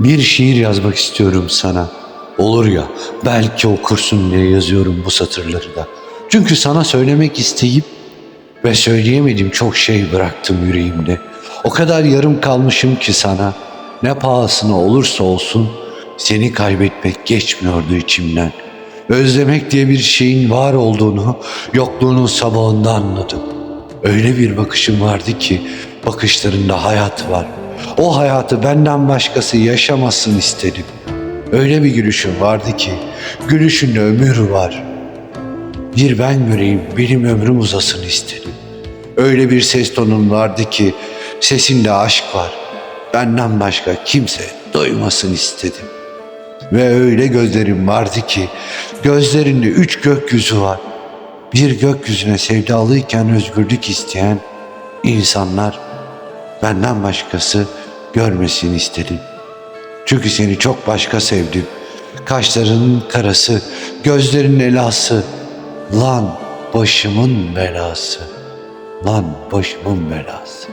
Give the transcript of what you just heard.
Bir şiir yazmak istiyorum sana. Olur ya, belki okursun diye yazıyorum bu satırları da. Çünkü sana söylemek isteyip ve söyleyemediğim çok şey bıraktım yüreğimde. O kadar yarım kalmışım ki sana. Ne pahasına olursa olsun seni kaybetmek geçmiyordu içimden. Özlemek diye bir şeyin var olduğunu yokluğunun sabahında anladım. Öyle bir bakışın vardı ki bakışlarında hayat var. O hayatı benden başkası yaşamasın istedim. Öyle bir gülüşün vardı ki gülüşünde ömür var. Bir ben göreyim, benim ömrüm uzasın istedim. Öyle bir ses tonun vardı ki sesinde aşk var. Benden başka kimse duymasın istedim. Ve öyle gözlerim vardı ki gözlerinde üç gökyüzü var. Bir gökyüzüne sevdalıyken özgürlük isteyen insanlar benden başkası görmesin istedim. Çünkü seni çok başka sevdim. Kaşlarının karası, gözlerinin elası. Lan başımın belası. Lan başımın belası.